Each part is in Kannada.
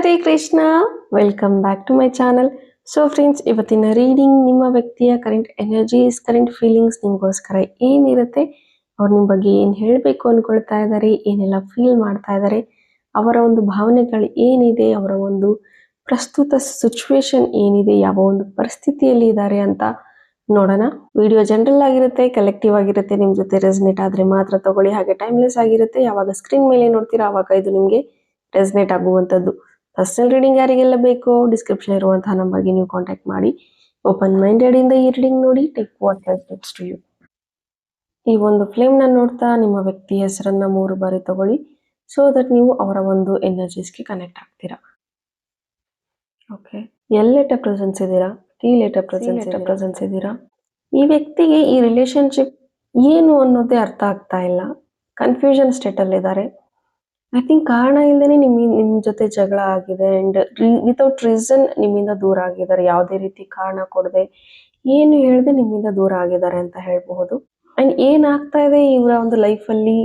Hare Krishna welcome back to my channel so friends ಇವತ್ತಿನ ರೀಡಿಂಗ್ ನಿಮ್ಮ ವ್ಯಕ್ತಿಯ ಕರೆಂಟ್ ಎನರ್ಜೀಸ್ ಕರೆಂಟ್ ಫೀಲಿಂಗ್ಸ್ ನಿಮಗೋಸ್ಕರ ಏನಿರುತ್ತೆ? ಅವ್ರು ನಿಮ್ಮ ಬಗ್ಗೆ ಏನು ಹೇಳಬೇಕು ಅಂದ್ಕೊಳ್ತಾ ಇದ್ದಾರೆ ಏನೆಲ್ಲ ಫೀಲ್ ಮಾಡ್ತಾ ಇದ್ದಾರೆ ಅವರ ಒಂದು ಭಾವನೆಗಳು ಏನಿದೆ, ಅವರ ಒಂದು ಪ್ರಸ್ತುತ ಸಿಚುವೇಶನ್ ಏನಿದೆ, ಯಾವ ಒಂದು ಪರಿಸ್ಥಿತಿಯಲ್ಲಿ ಇದ್ದಾರೆ ಅಂತ ನೋಡೋಣ. ವಿಡಿಯೋ ಜನರಲ್ ಆಗಿರುತ್ತೆ ಕಲೆಕ್ಟಿವ್ ಆಗಿರುತ್ತೆ ನಿಮ್ಮ ಜೊತೆ ರೆಸ್ನೆಟ್ ಆದ್ರೆ ಮಾತ್ರ ತಗೊಳ್ಳಿ. ಹಾಗೆ ಟೈಮ್ಲೆಸ್ ಆಗಿರುತ್ತೆ, ಯಾವಾಗ ಸ್ಕ್ರೀನ್ ಮೇಲೆ ನೋಡ್ತೀರಾ ಆವಾಗ ಇದು ನಿಮಗೆ ರೆಸ್ನೆಟ್ ಆಗುವಂಥದ್ದು. ಪರ್ಸನಲ್ ರೀಡಿಂಗ್ ಯಾರಿಗೆಲ್ಲ ಬೇಕೋ ಡಿಸ್ಕ್ರಿಪ್ಷನ್ ಇರುವಂತಹ ನಂಬರ್ಗೆ ನೀವು ಕಾಂಟ್ಯಾಕ್ಟ್ ಮಾಡಿ. ಓಪನ್ ಮೈಂಡೆಡ್ ಇಂದ ಈ ರೀಡಿಂಗ್ ನೋಡಿ take what tips to you ಈ ಒಂದು ಫ್ಲೇಮ್ನ ನೋಡ್ತಾ ನಿಮ್ಮ ವ್ಯಕ್ತಿ ಹೆಸರನ್ನ ಮೂರು ಬಾರಿ ತಗೊಳ್ಳಿ ಸೊ ದಟ್ ನೀವು ಅವರ ಒಂದು ಎನರ್ಜೀಸ್ಗೆ ಕನೆಕ್ಟ್ ಆಗ್ತೀರಾ. ಓಕೆ ಎಲ್ ಲೆಟರ್ ಪ್ರೆಸೆನ್ಸ್ ಇದ್ದೀರಾ? ಟಿ ಲೆಟರ್ ಪ್ರೆಸೆನ್ಸ್ ಪ್ರೆಸೆನ್ಸ್ ಇದ್ದೀರಾ? ಈ ವ್ಯಕ್ತಿಗೆ ಈ ರಿಲೇಶನ್ಶಿಪ್ ಏನು ಅನ್ನೋದೇ ಅರ್ಥ ಆಗ್ತಾ ಇಲ್ಲ. ಕನ್ಫ್ಯೂಷನ್ ಸ್ಟೇಟ್ ಅಲ್ಲಿ ಇದ್ದಾರೆ ಐ ಥಿಂಕ್ ಕಾರಣ ಇಲ್ಲದೆ ನಿಮ್ಮ ನಿಮ್ಮ ಜೊತೆ ಜಗಳ ಆಗಿದೆ ಅಂಡ್ ವಿತೌಟ್ ರೀಸನ್ ನಿಮ್ಮಿಂದ ದೂರ ಆಗಿದ್ದಾರೆ. ಯಾವುದೇ ರೀತಿ ಕಾರಣ ಕೊಡದೆ ಏನು ಹೇಳದೆ ನಿಮ್ಮಿಂದ ದೂರ ಆಗಿದ್ದಾರೆ ಅಂತ ಹೇಳಬಹುದು. ಅಂಡ್ ಏನ್ ಆಗ್ತಾ ಇದೆ ಇವರ ಒಂದು ಲೈಫ್ ಅಲ್ಲಿ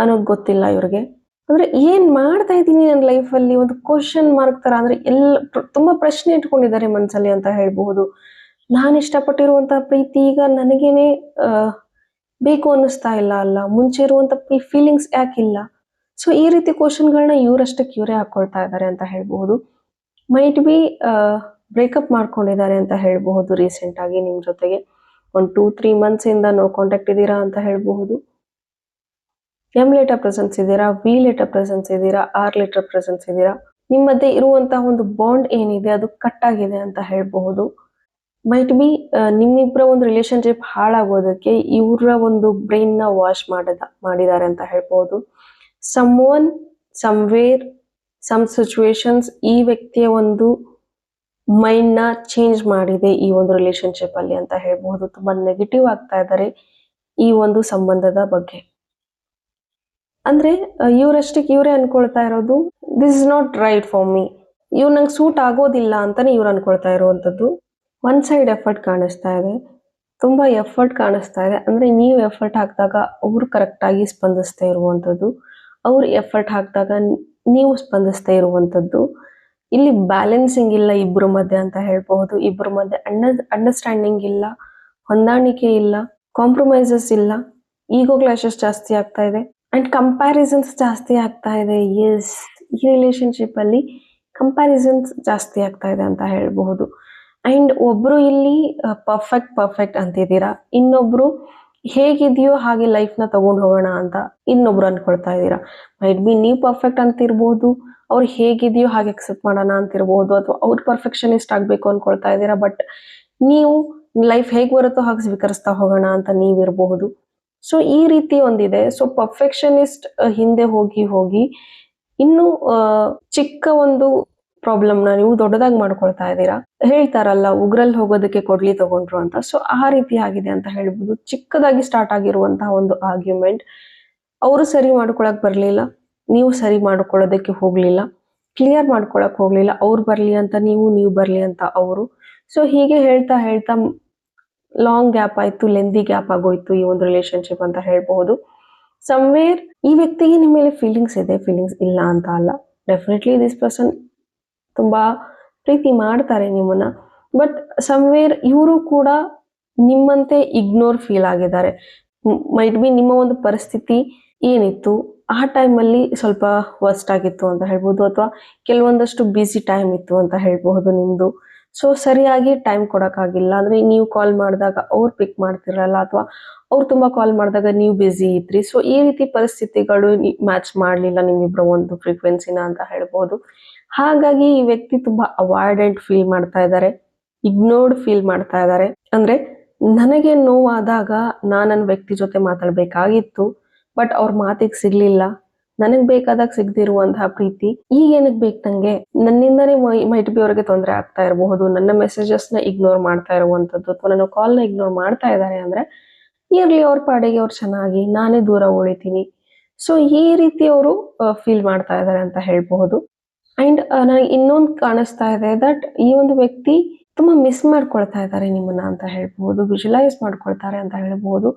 ಅನ್ನೋದು ಗೊತ್ತಿಲ್ಲ ಇವ್ರಿಗೆ. ಅಂದ್ರೆ ಏನ್ ಮಾಡ್ತಾ ಇದ್ದೀನಿ ನನ್ನ ಲೈಫ್ ಅಲ್ಲಿ ಒಂದು ಕ್ವಶನ್ ಮಾರ್ಕ್ ತರ ಅಂದ್ರೆ ಎಲ್ಲ ತುಂಬಾ ಪ್ರಶ್ನೆ ಇಟ್ಕೊಂಡಿದ್ದಾರೆ ಮನಸ್ಸಲ್ಲಿ ಅಂತ ಹೇಳ್ಬಹುದು. ನಾನು ಇಷ್ಟಪಟ್ಟಿರುವಂತಹ ಪ್ರೀತಿ ಈಗ ನನಗೇನೆ ಬೇಕು ಅನ್ನಿಸ್ತಾ ಇಲ್ಲ ಅಲ್ಲ. ಮುಂಚೆ ಇರುವಂತ ಫೀಲಿಂಗ್ಸ್ ಯಾಕಿಲ್ಲ. ಸೊ ಈ ರೀತಿ ಕ್ವಶನ್ಗಳನ್ನ ಇವರಷ್ಟೇ ಇವರೇ ಹಾಕೊಳ್ತಾ ಇದ್ದಾರೆ ಅಂತ ಹೇಳ್ಬಹುದು. ಮೈಟ್ ಬಿ ಬ್ರೇಕಪ್ ಮಾಡ್ಕೊಂಡಿದ್ದಾರೆ ಅಂತ ಹೇಳ್ಬಹುದು ರೀಸೆಂಟ್ ಆಗಿ ನಿಮ್ ಜೊತೆಗೆ. ಒಂದು ಟೂ ತ್ರೀ ಮಂತ್ಸ್ ಇಂದ ನೋ ಕಾಂಟ್ಯಾಕ್ಟ್ ಇದ್ದೀರಾ ಅಂತ ಹೇಳ್ಬಹುದು. ಎಂ ಲೆಟರ್ ಪ್ರೆಸೆನ್ಸ್ ಇದ್ದೀರಾ ವಿ ಲೆಟರ್ ಪ್ರೆಸೆನ್ಸ್ ಇದ್ದೀರಾ ಆರ್ ಲೆಟರ್ ಪ್ರೆಸೆನ್ಸ್ ಇದ್ದೀರಾ. ನಿಮ್ಮ ಮಧ್ಯೆ ಇರುವಂತಹ ಒಂದು ಬಾಂಡ್ ಏನಿದೆ ಅದು ಕಟ್ ಆಗಿದೆ ಅಂತ ಹೇಳ್ಬಹುದು. ಮೈಟ್ ಬಿ ನಿಮ್ಮಿಬ್ಬರ ಒಂದು ರಿಲೇಶನ್ಶಿಪ್ ಹಾಳಾಗೋದಕ್ಕೆ ಇವರ ಒಂದು ಬ್ರೈನ್ನ ವಾಶ್ ಮಾಡದ, ಮಾಡಿದ್ದಾರೆ ಅಂತ ಹೇಳ್ಬಹುದು. Some one somewhere some situations ಈ ವ್ಯಕ್ತಿಯ ಒಂದು ಮೈಂಡ್ನ ಚೇಂಜ್ ಮಾಡಿದೆ ಈ ಒಂದು ರಿಲೇಶನ್ಶಿಪ್ ಅಲ್ಲಿ ಅಂತ ಹೇಳ್ಬಹುದು. ತುಂಬಾ ನೆಗೆಟಿವ್ ಆಗ್ತಾ ಇದ್ದಾರೆ ಈ ಒಂದು ಸಂಬಂಧದ ಬಗ್ಗೆ. ಅಂದ್ರೆ ಇವರಷ್ಟಕ್ಕೆ ಇವರೇ ಅನ್ಕೊಳ್ತಾ ಇರೋದು this is not right for me ಇವ್ ನಂಗೆ ಸೂಟ್ ಆಗೋದಿಲ್ಲ ಅಂತಾನೆ ಇವ್ರು ಅನ್ಕೊಳ್ತಾ ಇರುವಂತದ್ದು ಒನ್ ಸೈಡ್ ಎಫರ್ಟ್ ಕಾಣಿಸ್ತಾ ಇದೆ. ತುಂಬಾ ಎಫರ್ಟ್ ಕಾಣಿಸ್ತಾ ಇದೆ. ಅಂದ್ರೆ, ನೀವು ಎಫರ್ಟ್ ಹಾಕಿದಾಗ ಅವ್ರು ಕರೆಕ್ಟ್ ಆಗಿ ಸ್ಪಂದಿಸ್ತಾ ಇರುವಂತದ್ದು ಅವ್ರು ಎಫರ್ಟ್ ಹಾಕಿದಾಗ ನೀವು ಸ್ಪಂದಿಸ್ತಾ ಇರುವಂಥದ್ದು. ಇಲ್ಲಿ ಬ್ಯಾಲೆನ್ಸಿಂಗ್ ಇಲ್ಲ ಇಬ್ರು ಮಧ್ಯೆ ಅಂತ ಹೇಳ್ಬಹುದು. ಇಬ್ಬರ ಮಧ್ಯೆ ಅಂಡರ್ ಅಂಡರ್ಸ್ಟ್ಯಾಂಡಿಂಗ್ ಇಲ್ಲ, ಹೊಂದಾಣಿಕೆ ಇಲ್ಲ ಕಾಂಪ್ರಮೈಸಸ್ ಇಲ್ಲ. ಈಗೋ ಕ್ಲಾಶಸ್ ಜಾಸ್ತಿ ಆಗ್ತಾ ಇದೆ. ಅಂಡ್ ಕಂಪ್ಯಾರಿಸನ್ಸ್ ಜಾಸ್ತಿ ಆಗ್ತಾ ಇದೆ. ಎಸ್ ಈ ರಿಲೇಶನ್ಶಿಪ್ ಅಲ್ಲಿ ಕಂಪ್ಯಾರಿಸನ್ಸ್ ಜಾಸ್ತಿ ಆಗ್ತಾ ಇದೆ ಅಂತ ಹೇಳ್ಬಹುದು. ಅಂಡ್ ಒಬ್ರು ಇಲ್ಲಿ ಪರ್ಫೆಕ್ಟ್ ಪರ್ಫೆಕ್ಟ್ ಅಂತಿದ್ದೀರಾ. ಇನ್ನೊಬ್ರು ಹೇಗಿದೆಯೋ ಹಾಗೆ ಲೈಫ್ನ ತಗೊಂಡು ಹೋಗೋಣ ಅಂತ ಇನ್ನೊಬ್ರು ಅನ್ಕೊಳ್ತಾ ಇದ್ದೀರಾ? ಮೈಟ್ ಬಿ ನೀವು ಪರ್ಫೆಕ್ಟ್ ಅಂತಿರ್ಬೋದು, ಅವ್ರು ಹೇಗಿದೆಯೋ ಹಾಗೆ ಅಕ್ಸೆಪ್ಟ್ ಮಾಡೋಣ ಅಂತಿರ್ಬೋದು, ಅಥವಾ ಅವ್ರು ಪರ್ಫೆಕ್ಷನಿಸ್ಟ್ ಆಗ್ಬೇಕು ಅನ್ಕೊಳ್ತಾ ಇದ್ದೀರಾ ಬಟ್ ನೀವು ಲೈಫ್ ಹೇಗ್ ಬರುತ್ತೋ ಹಾಗೆ ಸ್ವೀಕರಿಸ್ತಾ ಹೋಗೋಣ ಅಂತ ನೀವಿರಬಹುದು ಸೊ ಈ ರೀತಿ ಒಂದಿದೆ. ಸೊ ಪರ್ಫೆಕ್ಷನಿಸ್ಟ್ ಹಿಂದೆ ಹೋಗಿ ಹೋಗಿ ಇನ್ನು ಚಿಕ್ಕ ಒಂದು ಪ್ರಾಬ್ಲಮ್ನ ನೀವು ದೊಡ್ಡದಾಗಿ ಮಾಡ್ಕೊಳ್ತಾ ಇದ್ದೀರಾ? ಹೇಳ್ತಾರಲ್ಲ ಉಗ್ರಲ್ಲಿ ಹೋಗೋದಕ್ಕೆ ಕೊಡ್ಲಿ ತಗೊಂಡ್ರು ಅಂತ. ಸೊ ಆ ರೀತಿ ಆಗಿದೆ ಅಂತ ಹೇಳ್ಬೋದು. ಚಿಕ್ಕದಾಗಿ ಸ್ಟಾರ್ಟ್ ಆಗಿರುವಂತಹ ಒಂದು ಆರ್ಗ್ಯುಮೆಂಟ್ ಅವರು ಸರಿ ಮಾಡ್ಕೊಳಕ್ ಬರಲಿಲ್ಲ. ನೀವು ಸರಿ ಮಾಡ್ಕೊಳ್ಳೋದಕ್ಕೆ ಹೋಗ್ಲಿಲ್ಲ. ಕ್ಲಿಯರ್ ಮಾಡ್ಕೊಳಕ್ ಹೋಗ್ಲಿಲ್ಲ. ಅವ್ರು ಬರ್ಲಿ ಅಂತ ನೀವು ನೀವು ಬರ್ಲಿ ಅಂತ ಅವರು. ಸೊ ಹೀಗೆ ಹೇಳ್ತಾ ಹೇಳ್ತಾ ಲಾಂಗ್ ಗ್ಯಾಪ್ ಆಯ್ತು ಲೆಂದಿ ಗ್ಯಾಪ್ ಆಗೋಯ್ತು ಈ ಒಂದು ರಿಲೇಶನ್ಶಿಪ್ ಅಂತ ಹೇಳ್ಬಹುದು. ಸಮ್ವೇರ್ ಈ ವ್ಯಕ್ತಿಗೆ ನಿಮ್ಮ ಮೇಲೆ ಫೀಲಿಂಗ್ಸ್ ಇದೆ ಫೀಲಿಂಗ್ಸ್ ಇಲ್ಲ ಅಂತ ಅಲ್ಲ. ಡೆಫಿನೆಟ್ಲಿ ದಿಸ್ ಪರ್ಸನ್ ತುಂಬಾ ಪ್ರೀತಿ ಮಾಡ್ತಾರೆ ನಿಮ್ಮನ್ನ. ಬಟ್ ಸಮ್ವೇರ್ ಇವರು ಕೂಡ ನಿಮ್ಮಂತೆ ಇಗ್ನೋರ್ ಫೀಲ್ ಆಗಿದ್ದಾರೆ. ಮೈಟ್ ಬಿ ನಿಮ್ಮ ಒಂದು ಪರಿಸ್ಥಿತಿ ಏನಿತ್ತು, ಆ ಟೈಮಲ್ಲಿ ಸ್ವಲ್ಪ ವರ್ಸ್ಟ್ ಆಗಿತ್ತು ಅಂತ ಹೇಳ್ಬೋದು, ಅಥವಾ ಕೆಲವೊಂದಷ್ಟು ಬ್ಯುಸಿ ಟೈಮ್ ಇತ್ತು ಅಂತ ಹೇಳ್ಬಹುದು ನಿಮ್ದು. ಸೊ ಸರಿಯಾಗಿ ಟೈಮ್ ಕೊಡಕ್ಕಾಗಿಲ್ಲ ಅಂದ್ರೆ ನೀವು ಕಾಲ್ ಮಾಡಿದಾಗ ಅವ್ರು ಪಿಕ್ ಮಾಡ್ತಿರಲ್ಲ, ಅಥವಾ ಅವ್ರು ತುಂಬಾ ಕಾಲ್ ಮಾಡಿದಾಗ ನೀವು ಬ್ಯುಸಿ ಇದ್ರಿ. ಸೊ ಈ ರೀತಿ ಪರಿಸ್ಥಿತಿಗಳು ಮ್ಯಾಚ್ ಮಾಡ್ಲಿಲ್ಲ ನಿಮ್ಮಿಬ್ಬರ ಒಂದು ಫ್ರೀಕ್ವೆನ್ಸಿನ ಅಂತ ಹೇಳ್ಬೋದು. ಹಾಗಾಗಿ ಈ ವ್ಯಕ್ತಿ ತುಂಬಾ ಅವಾಯ್ಡೆಂಟ್ ಫೀಲ್ ಮಾಡ್ತಾ ಇದ್ದಾರೆ. ಇಗ್ನೋರ್ಡ್ ಫೀಲ್ ಮಾಡ್ತಾ ಇದ್ದಾರೆ. ಅಂದ್ರೆ ನನಗೆ ನೋವಾದಾಗ ನಾನು ನನ್ನ ವ್ಯಕ್ತಿ ಜೊತೆ ಮಾತಾಡ್ಬೇಕಾಗಿತ್ತು, ಬಟ್ ಅವ್ರ ಮಾತಿಗೆ ಸಿಗ್ಲಿಲ್ಲ. ನನಗ್ ಬೇಕಾದಾಗ ಸಿಗದಿರುವಂತಹ ಪ್ರೀತಿ. ಈಗ ಏನಕ್ ಬೇಕು ನಂಗೆ? ನನ್ನಿಂದನೇ ಮೈಟ್ ಬಿ ಅವ್ರಿಗೆ ತೊಂದರೆ ಆಗ್ತಾ ಇರಬಹುದು. ನನ್ನ ಮೆಸೇಜಸ್ನ ಇಗ್ನೋರ್ ಮಾಡ್ತಾ ಇರುವಂತದ್ದು ಅಥವಾ ನನ್ನ ಕಾಲ್ನ ಇಗ್ನೋರ್ ಮಾಡ್ತಾ ಇದ್ದಾರೆ ಅಂದ್ರೆ ಇರ್ಲಿ ಅವ್ರ ಪಾಡಿಗೆ ಅವ್ರು ಚೆನ್ನಾಗಿ, ನಾನೇ ದೂರ ಉಳಿತೀನಿ. ಸೊ ಈ ರೀತಿ ಅವರು ಫೀಲ್ ಮಾಡ್ತಾ ಇದ್ದಾರೆ ಅಂತ ಹೇಳ್ಬಹುದು. ಅಂಡ್ ನನಗೆ ಇನ್ನೊಂದು ಕಾಣಿಸ್ತಾ ಇದೆ ದಟ್ ಈ ಒಂದು ವ್ಯಕ್ತಿ ತುಂಬಾ ಮಿಸ್ ಮಾಡ್ಕೊಳ್ತಾ ಇದ್ದಾರೆ ನಿಮ್ಮನ್ನ ಅಂತ ಹೇಳ್ಬೋದು ವಿಜುಲೈಸ್ ಮಾಡ್ಕೊಳ್ತಾರೆ ಅಂತ ಹೇಳ್ಬೋದು.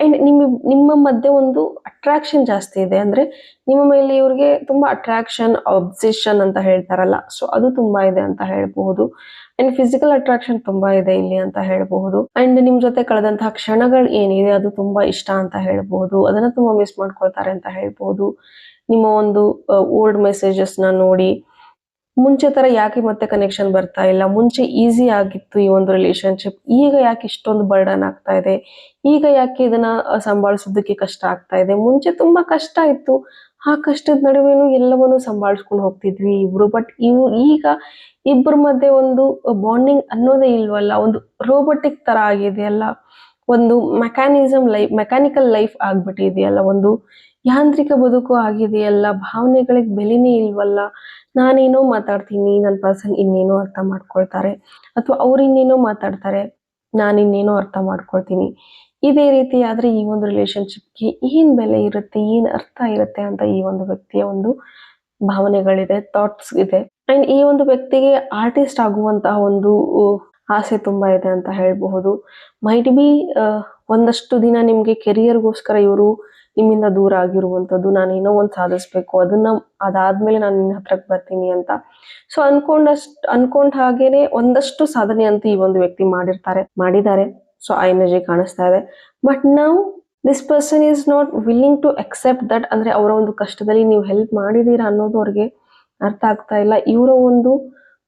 ಅಂಡ್ ನಿಮ್ಮ ನಿಮ್ಮ ಮಧ್ಯೆ ಒಂದು ಅಟ್ರಾಕ್ಷನ್ ಜಾಸ್ತಿ ಇದೆ. ಅಂದ್ರೆ ನಿಮ್ಮ ಮೇಲೆ ಇವ್ರಿಗೆ ತುಂಬಾ ಅಟ್ರಾಕ್ಷನ್ ಅಬ್ಸೆಷನ್ ಅಂತ ಹೇಳ್ತಾರಲ್ಲ ಸೊ ಅದು ತುಂಬಾ ಇದೆ ಅಂತ ಹೇಳ್ಬಹುದು ಅಂಡ್ ಫಿಸಿಕಲ್ ಅಟ್ರಾಕ್ಷನ್ ತುಂಬಾ ಇದೆ ಇಲ್ಲಿ ಅಂತ ಹೇಳ್ಬಹುದು ಅಂಡ್ ನಿಮ್ಮ ಜೊತೆ ಕಳೆದಂತಹ ಕ್ಷಣಗಳು ಏನಿದೆ ಅದು ತುಂಬಾ ಇಷ್ಟ ಅಂತ ಹೇಳ್ಬಹುದು ಅದನ್ನ ತುಂಬಾ ಮಿಸ್ ಮಾಡ್ಕೊಳ್ತಾರೆ ಅಂತ ಹೇಳ್ಬಹುದು ನಿಮ್ಮ ಒಂದು ಓಲ್ಡ್ ಮೆಸೇಜಸ್ನ ನೋಡಿ. ಮುಂಚೆ ತರ ಯಾಕೆ ಮತ್ತೆ ಕನೆಕ್ಷನ್ ಬರ್ತಾ ಇಲ್ಲ? ಮುಂಚೆ ಈಸಿ ಆಗಿತ್ತು ಈ ಒಂದು ರಿಲೇಶನ್ಶಿಪ್ ಈಗ ಯಾಕೆ ಇಷ್ಟೊಂದು ಬರ್ಡನ್ ಆಗ್ತಾ ಇದೆ? ಈಗ ಯಾಕೆ ಇದನ್ನ ಸಂಭಾಳಿಸೋದಕ್ಕೆ ಕಷ್ಟ ಆಗ್ತಾ ಇದೆ? ಮುಂಚೆ ತುಂಬಾ ಕಷ್ಟ ಇತ್ತು. ಆ ಕಷ್ಟದ ನಡುವೆನೂ ಎಲ್ಲವನ್ನೂ ಸಂಭಾಳಿಸ್ಕೊಂಡು ಹೋಗ್ತಿದ್ವಿ ಇಬ್ರು. ಬಟ್ ಇವು, ಈಗ ಇಬ್ಬರ ಮಧ್ಯೆ ಒಂದು ಬಾಂಡಿಂಗ್ ಅನ್ನೋದೇ ಇಲ್ವಲ್ಲ? ಒಂದು ರೋಬೋಟಿಕ್ ತರ ಆಗಿದೆಯಲ್ಲ? ಒಂದು ಮೆಕ್ಯಾನಿಸಮ್ ಲೈಫ್ ಮೆಕ್ಯಾನಿಕಲ್ ಲೈಫ್ ಆಗ್ಬಿಟ್ಟಿದೆಯಲ್ಲ? ಒಂದು ಯಾಂತ್ರಿಕ ಬದುಕು ಆಗಿದೆಯಲ್ಲ, ಭಾವನೆಗಳಿಗೆ ಬೆಲೆನೇ ಇಲ್ವಲ್ಲ. ನಾನೇನೋ ಮಾತಾಡ್ತೀನಿ ನನ್ನ ಪರ್ಸನ್ ಇನ್ನೇನೋ ಅರ್ಥ ಮಾಡ್ಕೊಳ್ತಾರೆ. ಅಥವಾ ಅವ್ರು ಇನ್ನೇನೋ ಮಾತಾಡ್ತಾರೆ, ನಾನು ಇನ್ನೇನೋ ಅರ್ಥ ಮಾಡ್ಕೊಳ್ತೀನಿ. ಇದೇ ರೀತಿ ಆದ್ರೆ ಈ ಒಂದು ರಿಲೇಶನ್ಶಿಪ್ಗೆ ಏನ್ ಬೆಲೆ ಇರುತ್ತೆ, ಏನ್ ಅರ್ಥ ಇರುತ್ತೆ ಅಂತ ಈ ಒಂದು ವ್ಯಕ್ತಿಯ ಒಂದು ಭಾವನೆಗಳಿದೆ ಥಾಟ್ಸ್ ಇದೆ. ಅಂಡ್ ಈ ಒಂದು ವ್ಯಕ್ತಿಗೆ ಆರ್ಟಿಸ್ಟ್ ಆಗುವಂತಹ ಒಂದು ಆಸೆ ತುಂಬಾ ಇದೆ ಅಂತ ಹೇಳಬಹುದು. ಮೈಟ್ ಬಿ ಒಂದಷ್ಟು ದಿನ ನಿಮ್ಗೆ ಕೆರಿಯರ್ಗೋಸ್ಕರ ಇವರು ನಿಮ್ಮಿಂದ ದೂರ ಆಗಿರುವಂತದ್ದು ನಾನು ಏನೋ ಒಂದು ಸಾಧಿಸ್ಬೇಕು, ಅದನ್ನ ಅದಾದ್ಮೇಲೆ ನಾನು ನಿನ್ನ ಹತ್ರಕ್ಕೆ ಬರ್ತೀನಿ ಅಂತ. ಸೊ ಅನ್ಕೊಂಡಷ್ಟು, ಅನ್ಕೊಂಡ ಹಾಗೇನೆ ಒಂದಷ್ಟು ಸಾಧನೆ ಅಂತ ಈ ಒಂದು ವ್ಯಕ್ತಿ ಮಾಡಿರ್ತಾರೆ, ಮಾಡಿದ್ದಾರೆ. ಸೊ ಆ ಎನರ್ಜಿ ಕಾಣಿಸ್ತಾ ಇದೆ. ಬಟ್ ನಾವು this person is not willing to accept that ಅಂದ್ರೆ ಅವರ ಒಂದು ಕಷ್ಟದಲ್ಲಿ ನೀವು ಹೆಲ್ಪ್ ಮಾಡಿದೀರಾ ಅನ್ನೋದು ಅವ್ರಿಗೆ ಅರ್ಥ ಆಗ್ತಾ ಇಲ್ಲ. ಇವರ ಒಂದು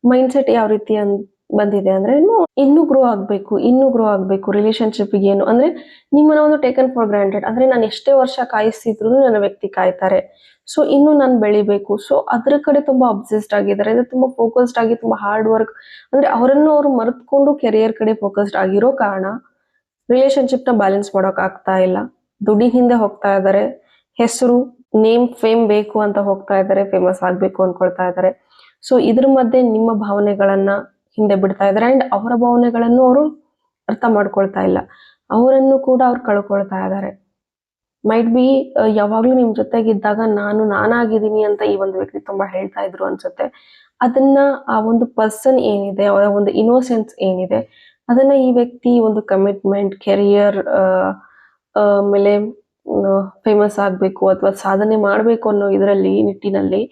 ಮೈಂಡ್ ಸೆಟ್ ಯಾವ ರೀತಿ ಅನ್ ಬಂದಿದೆ ಅಂದ್ರೆ ಇನ್ನು ಗ್ರೋ ಆಗ್ಬೇಕು, ಇನ್ನೂ ಗ್ರೋ ಆಗ್ಬೇಕು ರಿಲೇಶನ್ಶಿಪ್ ಏನು, ಅಂದ್ರೆ ನಿಮ್ಮನ್ನ ಒಂದು ಟೇಕನ್ ಫಾರ್ ಗ್ರಾಂಟೆಡ್ ಅಂದ್ರೆ ನಾನು ಎಷ್ಟೇ ವರ್ಷ ಕಾಯಿಸಿದ್ರು ನನ್ನ ವ್ಯಕ್ತಿ ಕಾಯ್ತಾರೆ. ಸೊ ಇನ್ನು ನಾನು ಬೆಳಿಬೇಕು. ಸೊ ಅದ್ರ ಕಡೆ ತುಂಬಾ ಅಬ್ಸೆಸ್ಡ್ ಆಗಿದ್ದಾರೆ. ಅಂದ್ರೆ ತುಂಬಾ ಫೋಕಸ್ಡ್ ಆಗಿ, ತುಂಬಾ ಹಾರ್ಡ್ ವರ್ಕ್ ಅಂದ್ರೆ ಅವರನ್ನು ಅವರು ಮರೆತ್ಕೊಂಡು ಕೆರಿಯರ್ ಕಡೆ ಫೋಕಸ್ಡ್ ಆಗಿರೋ ಕಾರಣ ರಿಲೇಶನ್ಶಿಪ್ನ ಬ್ಯಾಲೆನ್ಸ್ ಮಾಡೋಕ್ ಆಗ್ತಾ ಇಲ್ಲ. ದುಡಿ ಹಿಂದೆ ಹೋಗ್ತಾ ಇದ್ದಾರೆ. ಹೆಸರು ನೇಮ್ ಫೇಮ್ ಬೇಕು ಅಂತ ಹೋಗ್ತಾ ಇದ್ದಾರೆ. ಫೇಮಸ್ ಆಗ್ಬೇಕು ಅನ್ಕೊಳ್ತಾ ಇದ್ದಾರೆ. ಸೊ ಇದ್ರ ಮಧ್ಯೆ ನಿಮ್ಮ ಭಾವನೆಗಳನ್ನ ಹಿಂದೆ ಬಿಡ್ತಾ ಇದ್ದಾರೆ. ಅಂಡ್ ಅವರ ಭಾವನೆಗಳನ್ನು ಅವರು ಅರ್ಥ ಮಾಡ್ಕೊಳ್ತಾ ಇಲ್ಲ. ಅವರನ್ನು ಕೂಡ ಅವ್ರು ಕಳ್ಕೊಳ್ತಾ ಇದ್ದಾರೆ. ಮೈಟ್ ಬಿ ಯಾವಾಗ್ಲೂ ನಿಮ್ ಜೊತೆಗಿದ್ದಾಗ ನಾನು ನಾನಾಗಿದ್ದೀನಿ ಅಂತ ಈ ಒಂದು ವ್ಯಕ್ತಿ ತುಂಬಾ ಹೇಳ್ತಾ ಇದ್ರು ಅನ್ಸುತ್ತೆ. ಅದನ್ನ ಆ ಒಂದು ಪರ್ಸನ್ ಏನಿದೆ ಅವರ ಒಂದು ಇನೋಸೆನ್ಸ್ ಏನಿದೆ, ಅದನ್ನ ಈ ವ್ಯಕ್ತಿ ಒಂದು ಕಮಿಟ್ಮೆಂಟ್ ಕೆರಿಯರ್ ಮೇಲೆ ಫೇಮಸ್ ಆಗ್ಬೇಕು ಅಥವಾ ಸಾಧನೆ ಮಾಡ್ಬೇಕು ಅನ್ನೋ ಇದರಲ್ಲಿ, ನಿಟ್ಟಿನಲ್ಲಿ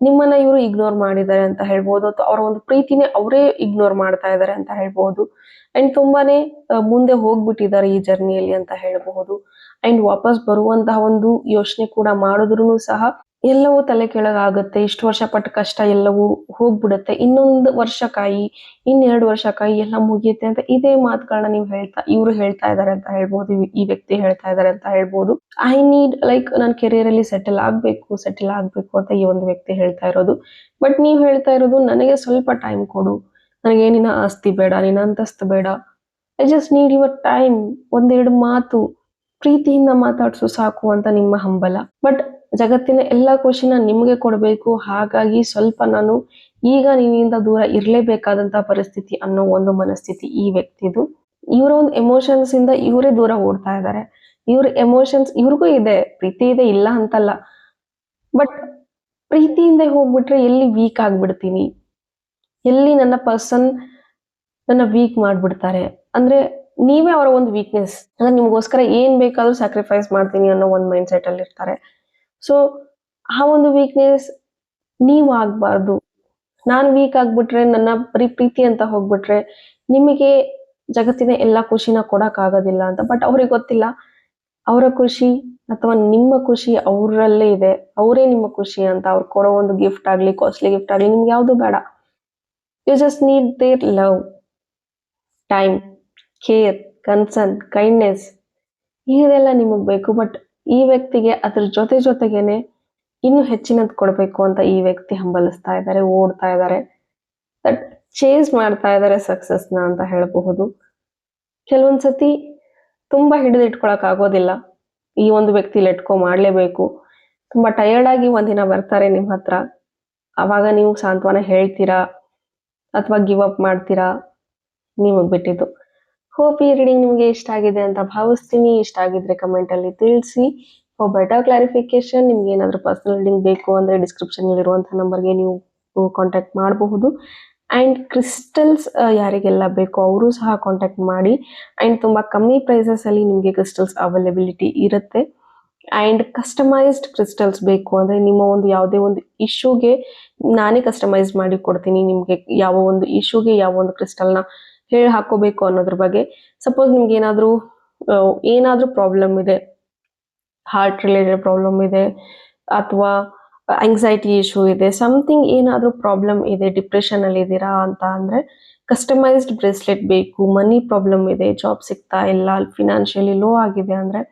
ನಿಮ್ಮನ್ನ ಇವರು ಇಗ್ನೋರ್ ಮಾಡಿದ್ದಾರೆ ಅಂತ ಹೇಳ್ಬೋದು ಅಥವಾ ಅವರ ಒಂದು ಪ್ರೀತಿನೇ ಅವರೇ ಇಗ್ನೋರ್ ಮಾಡ್ತಾ ಇದ್ದಾರೆ ಅಂತ ಹೇಳ್ಬೋದು. ಅಂಡ್ ತುಂಬಾನೇ ಮುಂದೆ ಹೋಗ್ಬಿಟ್ಟಿದ್ದಾರೆ ಈ ಜರ್ನಿಯಲ್ಲಿ ಅಂತ ಹೇಳಬಹುದು. ಅಂಡ್ ವಾಪಸ್ ಬರುವಂತಹ ಒಂದು ಯೋಚನೆ ಕೂಡ ಮಾಡಿದ್ರು ಸಹ ಎಲ್ಲವೂ ತಲೆ ಕೆಳಗಾಗುತ್ತೆ, ಇಷ್ಟು ವರ್ಷ ಪಟ್ಟ ಕಷ್ಟ ಎಲ್ಲವೂ ಹೋಗ್ಬಿಡುತ್ತೆ. ಇನ್ನೊಂದು ವರ್ಷ ಕಾಯಿ, ಇನ್ನೆರಡು ವರ್ಷ ಕಾಯಿ ಎಲ್ಲ ಮುಗಿಯುತ್ತೆ ಅಂತ ಇದೇ ಮಾತುಗಳನ್ನ ನೀವು ಹೇಳ್ತಾ, ಇವರು ಹೇಳ್ತಾ ಇದ್ದಾರೆ ಅಂತ ಹೇಳ್ಬೋದು, ಈ- ಈ ವ್ಯಕ್ತಿ ಹೇಳ್ತಾ ಇದ್ದಾರೆ ಅಂತ ಹೇಳ್ಬೋದು. ಐ ನೀಡ್ ಲೈಕ್ ನನ್ನ ಕೆರಿಯರ್ ಅಲ್ಲಿ ಸೆಟಲ್ ಆಗ್ಬೇಕು ಸೆಟಲ್ ಆಗ್ಬೇಕು ಅಂತ ಈ ಒಂದು ವ್ಯಕ್ತಿ ಹೇಳ್ತಾ ಇರೋದು. ಬಟ್ ನೀವು ಹೇಳ್ತಾ ಇರೋದು, ನನಗೆ ಸ್ವಲ್ಪ ಟೈಮ್ ಕೊಡು. ನನಗೆ ನಿನ್ನ ಆಸ್ತಿ ಬೇಡ, ನಿನ್ನ ಅಂತಸ್ತು ಬೇಡ. I just need your time ಒಂದೆರಡು ಮಾತು. ಪ್ರೀತಿಯಿಂದ ಮಾತಾಡ್ಸು ಸಾಕು ಅಂತ ನಿಮ್ಮ ಹಂಬಲ. ಬಟ್ ಜಗತ್ತಿನ ಎಲ್ಲ ಖುಷಿನ ನಿಮಗೆ ಕೊಡಬೇಕು. ಹಾಗಾಗಿ ಸ್ವಲ್ಪ ನಾನು ಈಗ ನಿನ್ನಿಂದ ದೂರ ಇರಲೇಬೇಕಾದಂತ ಪರಿಸ್ಥಿತಿ ಅನ್ನೋ ಒಂದು ಮನಸ್ಥಿತಿ ಈ ವ್ಯಕ್ತಿದು. ಇವರ ಒಂದು ಎಮೋಷನ್ಸ್ ಇಂದ ಇವರೇ ದೂರ ಓಡ್ತಾ ಇದ್ದಾರೆ ಇವ್ರ ಎಮೋಷನ್ಸ್ ಇವ್ರಿಗೂ ಇದೆ, ಪ್ರೀತಿ ಇದೆ, ಇಲ್ಲ ಅಂತಲ್ಲ. ಬಟ್ ಪ್ರೀತಿಯಿಂದ ಹೋಗ್ಬಿಟ್ರೆ ಎಲ್ಲಿ ವೀಕ್ ಆಗ್ಬಿಡ್ತೀನಿ? ಎಲ್ಲಿ ನನ್ನ ಪರ್ಸನ್ ನನ್ನ ವೀಕ್ ಮಾಡ್ಬಿಡ್ತಾರೆ? ಅಂದ್ರೆ ನೀವೇ ಅವರ ಒಂದು ವೀಕ್ನೆಸ್ ಅಂದ್ರೆ ನಿಮ್ಗೋಸ್ಕರ ಏನ್ ಬೇಕಾದ್ರೂ ಸ್ಯಾಕ್ರಿಫೈಸ್ ಮಾಡ್ತೀನಿ ಅನ್ನೋ ಒಂದು ಮೈಂಡ್ ಸೆಟ್ ಅಲ್ಲಿ ಇರ್ತಾರೆ ಸೊ ಆ ಒಂದು ವೀಕ್ನೆಸ್ ನೀವು ಆಗ್ಬಾರ್ದು. ನಾನು ವೀಕ್ ಆಗ್ಬಿಟ್ರೆ, ನನ್ನ ಬರೀ ಪ್ರೀತಿ ಅಂತ ಹೋಗ್ಬಿಟ್ರೆ, ನಿಮಗೆ ಜಗತ್ತಿನ ಎಲ್ಲಾ ಖುಷಿನ ಕೊಡಕ್ ಆಗೋದಿಲ್ಲ ಅಂತ. ಬಟ್ ಅವ್ರಿಗೆ ಗೊತ್ತಿಲ್ಲ. ಅವರ ಖುಷಿ ಅಥವಾ ನಿಮ್ಮ ಖುಷಿ ಅವರಲ್ಲೇ ಇದೆ. ಅವರೇ ನಿಮ್ಮ ಖುಷಿ ಅಂತ ಅವ್ರು ಕೊಡೋ ಒಂದು ಗಿಫ್ಟ್ ಆಗಲಿ ಕಾಸ್ಟ್ಲಿ ಗಿಫ್ಟ್ ಆಗಲಿ, ನಿಮ್ಗೆ ಯಾವುದು ಬೇಡ. You just need their love time care concern kindness ಇದೆಲ್ಲ ನಿಮಗೆ ಬೇಕು. ಬಟ್ ಈ ವ್ಯಕ್ತಿಗೆ ಅದ್ರ ಜೊತೆ ಜೊತೆಗೇನೆ ಇನ್ನು ಹೆಚ್ಚಿನದ್ ಕೊಡ್ಬೇಕು ಅಂತ ಈ ವ್ಯಕ್ತಿ ಹಂಬಲಿಸ್ತಾ ಇದ್ದಾರೆ, ಓಡ್ತಾ ಇದ್ದಾರೆ. ದಟ್ ಚೇಸ್ ಮಾಡ್ತಾ ಇದ್ದಾರೆ ನ ಅಂತ ಹೇಳಬಹುದು. ಕೆಲವೊಂದ್ಸತಿ ತುಂಬಾ ಹಿಡಿದು ಇಟ್ಕೊಳಕ್ ಆಗೋದಿಲ್ಲ. ಈ ಒಂದು ವ್ಯಕ್ತಿ ಲೆಟ್ಕೋ ಮಾಡ್ಲೇಬೇಕು. ತುಂಬಾ ಟಯರ್ಡ್ ಆಗಿ ಒಂದಿನ ಬರ್ತಾರೆ ನಿಮ್ ಹತ್ರ. ಅವಾಗ ನೀವು ಸಾಂತ್ವನ ಹೇಳ್ತೀರಾ? ಅಥವಾ ಗಿವ್ ಅಪ್ ಮಾಡ್ತೀರಾ? ನಿಮಗ್ ಬಿಟ್ಟಿದ್ದು. ಹೋಪ್ ಈ ರೀಡಿಂಗ್ ನಿಮಗೆ ಇಷ್ಟ ಆಗಿದೆ ಅಂತ ಭಾವಿಸ್ತೀನಿ. ಇಷ್ಟ ಆಗಿದ್ರೆ ಕಮೆಂಟ್ ಅಲ್ಲಿ ತಿಳಿಸಿ. ಫಾರ್ ಬೆಟರ್ ಕ್ಲಾರಿಫಿಕೇಶನ್ ನಿಮ್ಗೆ ಏನಾದರೂ ಪರ್ಸನಲ್ ರೀಡಿಂಗ್ ಬೇಕು ಅಂದ್ರೆ ಡಿಸ್ಕ್ರಿಪ್ಷನ್ ಇರುವಂತಹ ನಂಬರ್ಗೆ ನೀವು ಕಾಂಟ್ಯಾಕ್ಟ್ ಮಾಡಬಹುದು. ಅಂಡ್ ಕ್ರಿಸ್ಟಲ್ಸ್ ಯಾರಿಗೆಲ್ಲ ಬೇಕೋ ಅವರು ಸಹ ಕಾಂಟ್ಯಾಕ್ಟ್ ಮಾಡಿ. ಅಂಡ್ ತುಂಬ ಕಮ್ಮಿ ಪ್ರೈಸಸ್ ಅಲ್ಲಿ ನಿಮಗೆ ಕ್ರಿಸ್ಟಲ್ಸ್ ಅವೈಲೇಬಿಲಿಟಿ ಇರುತ್ತೆ. ಅಂಡ್ ಕಸ್ಟಮೈಸ್ಡ್ ಕ್ರಿಸ್ಟಲ್ಸ್ ಬೇಕು ಅಂದರೆ ನಿಮ್ಮ ಒಂದು ಯಾವುದೇ ಒಂದು ಇಶ್ಯೂಗೆ ನಾನೇ ಕಸ್ಟಮೈಸ್ ಮಾಡಿ ಕೊಡ್ತೀನಿ. ನಿಮಗೆ ಯಾವ ಒಂದು ಇಶ್ಯೂಗೆ ಯಾವ ಒಂದು ಕ್ರಿಸ್ಟಲ್ನ ಹೇಳಿ ಹಾಕೋಬೇಕು ಅನ್ನೋದ್ರ ಬಗ್ಗೆ. ಸಪೋಸ್ ನಿಮ್ಗೆ ಏನಾದರೂ ಏನಾದರೂ ಪ್ರಾಬ್ಲಮ್ ಇದೆ ಹಾರ್ಟ್ ರಿಲೇಟೆಡ್ ಪ್ರಾಬ್ಲಮ್ ಇದೆ, ಅಥವಾ ಆಂಗ್ಸೈಟಿ ಇಶ್ಯೂ ಇದೆ ಸಮಥಿಂಗ್ ಏನಾದರೂ ಪ್ರಾಬ್ಲಮ್ ಇದೆ ಡಿಪ್ರೆಷನ್ ಅಲ್ಲಿ ಇದ್ದೀರಾ ಅಂತ ಅಂದ್ರೆ ಕಸ್ಟಮೈಸ್ಡ್ ಬ್ರೇಸ್ಲೆಟ್ ಬೇಕು ಮನಿ ಪ್ರಾಬ್ಲಮ್ ಇದೆ ಜಾಬ್ ಸಿಗ್ತಾ ಇಲ್ಲ ಫಿನಾನ್ಷಿಯಲಿ ಲೋ ಆಗಿದೆ ಅಂದ್ರೆ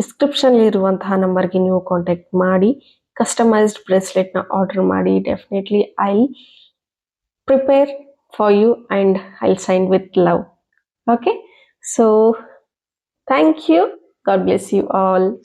ಡಿಸ್ಕ್ರಿಪ್ಷನ್ ಇರುವಂತಹ ನಂಬರ್ಗೆ ನೀವು ಕಾಂಟ್ಯಾಕ್ಟ್ ಮಾಡಿ ಕಸ್ಟಮೈಸ್ಡ್ ಬ್ರೇಸ್ಲೆಟ್ನ ಆರ್ಡರ್ ಮಾಡಿ definitely I prepare for you and I'll sign with love. Okay, so thank you. God bless you all.